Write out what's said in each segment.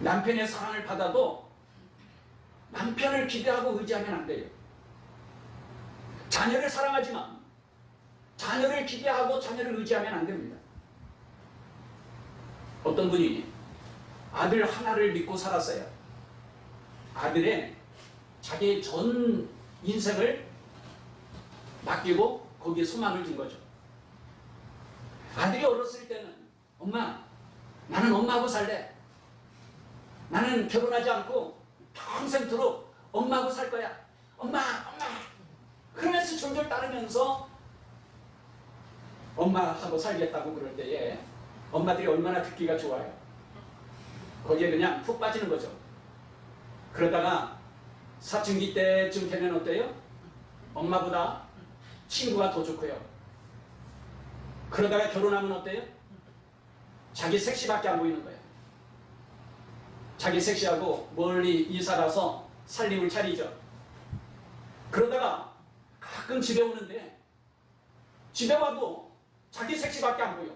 남편의 사랑을 받아도 남편을 기대하고 의지하면 안 돼요. 자녀를 사랑하지만 자녀를 기대하고 자녀를 의지하면 안 됩니다. 어떤 분이 아들 하나를 믿고 살았어요. 아들의 자기 전 인생을 맡기고 거기에 소망을 둔 거죠. 아들이 어렸을 때는 엄마 나는 엄마하고 살래. 나는 결혼하지 않고 평생토록 엄마하고 살 거야. 엄마 엄마 그러면서 졸졸 따르면서 엄마하고 살겠다고 그럴 때에 엄마들이 얼마나 듣기가 좋아요. 거기에 그냥 푹 빠지는 거죠. 그러다가 사춘기 때쯤 되면 어때요? 엄마보다 친구가 더 좋고요. 그러다가 결혼하면 어때요? 자기 섹시밖에 안 보이는 거예요. 자기 섹시하고 멀리 이사 가서 살림을 차리죠. 그러다가 가끔 집에 오는데 집에 와도 자기 섹시밖에 안 보여.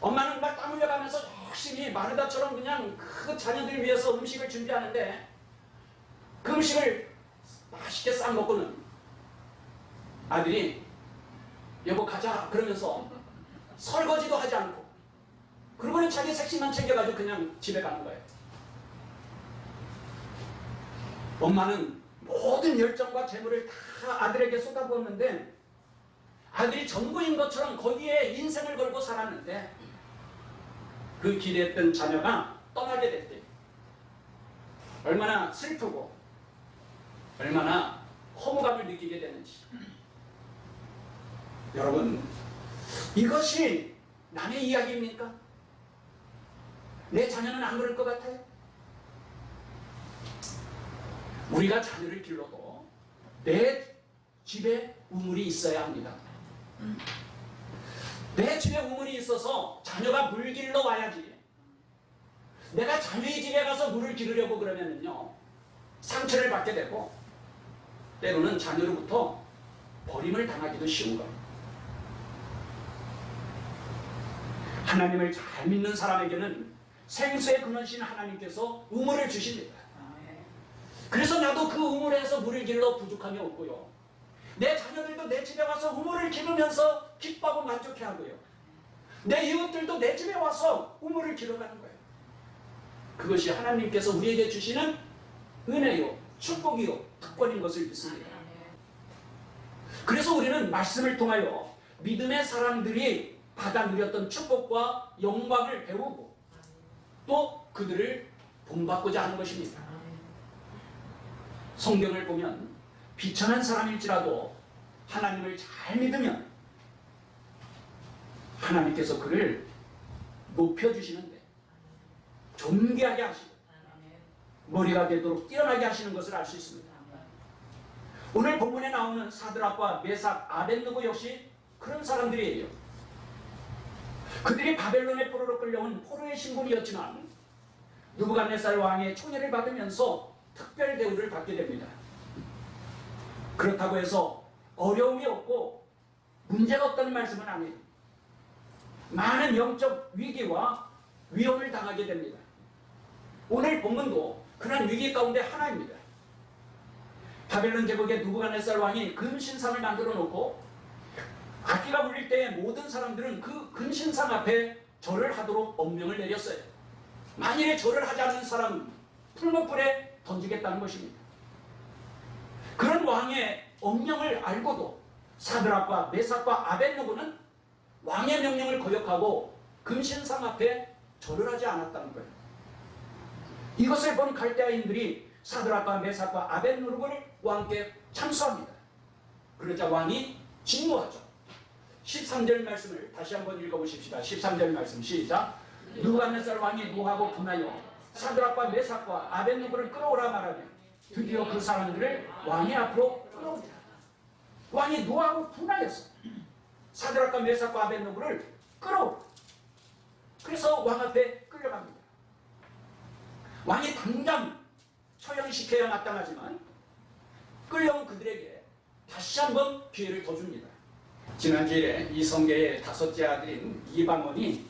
엄마는 막 땀 흘려가면서 열심히 마르다처럼 그냥 그 자녀들 위해서 음식을 준비하는데 그 음식을 맛있게 싹 먹고는 아들이 여보 가자 그러면서 설거지도 하지 않고 그러고는 자기 색신만 챙겨가지고 그냥 집에 가는 거예요. 엄마는 모든 열정과 재물을 다 아들에게 쏟아부었는데 아들이 전부인 것처럼 거기에 인생을 걸고 살았는데 그 기대했던 자녀가 떠나게 됐대요. 얼마나 슬프고 얼마나 허무감을 느끼게 되는지. 여러분, 이것이 남의 이야기입니까? 내 자녀는 안 그럴 것 같아요? 우리가 자녀를 길러도 내 집에 우물이 있어야 합니다. 내 집에 우물이 있어서 자녀가 물 길러 와야지. 내가 자녀의 집에 가서 물을 기르려고 그러면은요, 상처를 받게 되고, 때로는 자녀로부터 버림을 당하기도 쉬운 겁니다. 하나님을 잘 믿는 사람에게는 생수의 근원신 하나님께서 우물을 주십니다. 그래서 나도 그 우물에서 물을 길러 부족함이 없고요. 내 자녀들도 내 집에 와서 우물을 기르면서 기뻐하고 만족해 하고요. 내 이웃들도 내 집에 와서 우물을 길어가는 거예요. 그것이 하나님께서 우리에게 주시는 은혜요, 축복이요, 특권인 것을 믿습니다. 그래서 우리는 말씀을 통하여 믿음의 사람들이 받아 누렸던 축복과 영광을 배우고 또 그들을 본받고자 하는 것입니다. 성경을 보면 비천한 사람일지라도 하나님을 잘 믿으면 하나님께서 그를 높여주시는데 존귀하게 하시고 머리가 되도록 뛰어나게 하시는 것을 알 수 있습니다. 오늘 본문에 나오는 사드락과 메삭, 아벤누고 역시 그런 사람들이에요. 그들이 바벨론의 포로로 끌려온 포로의 신분이었지만 누부갓네살 왕의 총애를 받으면서 특별 대우를 받게 됩니다. 그렇다고 해서 어려움이 없고 문제가 없다는 말씀은 아니에요. 많은 영적 위기와 위험을 당하게 됩니다. 오늘 본문도 그런 위기 가운데 하나입니다. 바벨론 제국의 누부갓네살 왕이 금신상을 만들어 놓고 악기가 울릴 때에 모든 사람들은 그 금신상 앞에 절을 하도록 엄명을 내렸어요. 만일에 절을 하지 않는 사람은 풀무불에 던지겠다는 것입니다. 그런 왕의 엄명을 알고도 사드락과 메삭과 아벤노고는 왕의 명령을 거역하고 금신상 앞에 절을 하지 않았다는 거예요. 이것을 본 갈대아인들이 사드락과 메삭과 아벤노고를 왕께 참수합니다. 그러자 왕이 진노하죠. 13절 말씀을 다시 한번 읽어보십시다. 13절 말씀 시작. 누가네살 왕이 노하고 분하여 사드락과 메삭과 아벤누고를 끌어오라 말하며 드디어 그 사람들을 왕의 앞으로 끌어옵니다. 왕이 노하고 분하였어. 사드락과 메삭과 아벤누고를 끌어오. 그래서 왕 앞에 끌려갑니다. 왕이 당장 처형시켜야 마땅하지만 끌려온 그들에게 다시 한번 기회를 더 줍니다. 지난주에 이성계의 다섯째 아들인 이방원이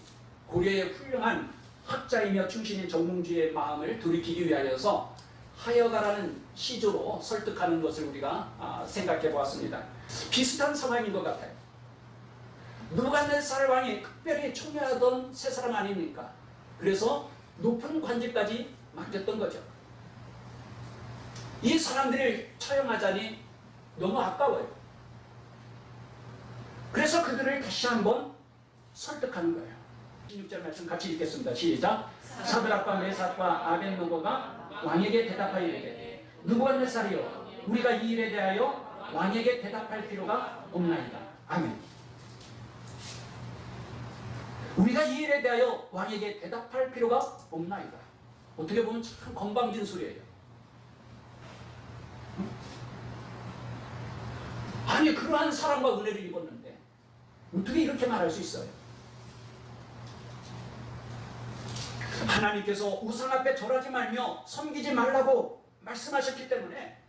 고려의 훌륭한 학자이며 충신인 정몽주의 마음을 돌이키기 위하여서 하여가라는 시조로 설득하는 것을 우리가 아, 생각해 보았습니다. 비슷한 상황인 것 같아요. 누가네살 왕이 특별히 총애하던 세 사람 아닙니까? 그래서 높은 관직까지 맡겼던 거죠. 이 사람들을 처형하자니 너무 아까워요. 그래서 그들을 다시 한번 설득하는 거예요. 16절 말씀 같이 읽겠습니다. 시작. 사드락과 메삭과 아벤노고가 왕에게 대답하여 이르되 누구갓네살이여 우리가 이 일에 대하여 왕에게 대답할 필요가 없나이다. 아멘. 우리가 이 일에 대하여 왕에게 대답할 필요가 없나이다. 어떻게 보면 참 건방진 소리예요. 아니 그러한 사랑과 은혜를 입었는데 어떻게 이렇게 말할 수 있어요? 하나님께서 우상 앞에 절하지 말며 섬기지 말라고 말씀하셨기 때문에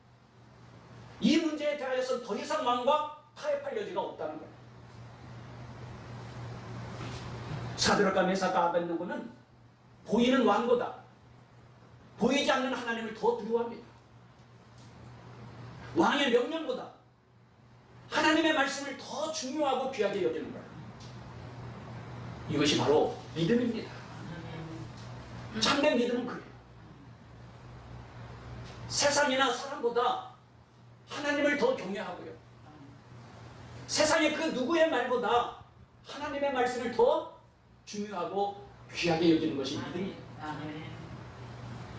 이 문제에 대하여서 더 이상 왕과 타협할 여지가 없다는 거예요. 사드락과 메사가 아벤노고는 보이는 왕보다 보이지 않는 하나님을 더 두려워합니다. 왕의 명령보다 하나님의 말씀을 더 중요하고 귀하게 여기는 거예요. 이것이 바로 믿음입니다. 참된 믿음은 그래요. 세상이나 사람보다 하나님을 더 경외하고요. 세상의 그 누구의 말보다 하나님의 말씀을 더 중요하고 귀하게 여기는 것이 믿음이에요. 아멘.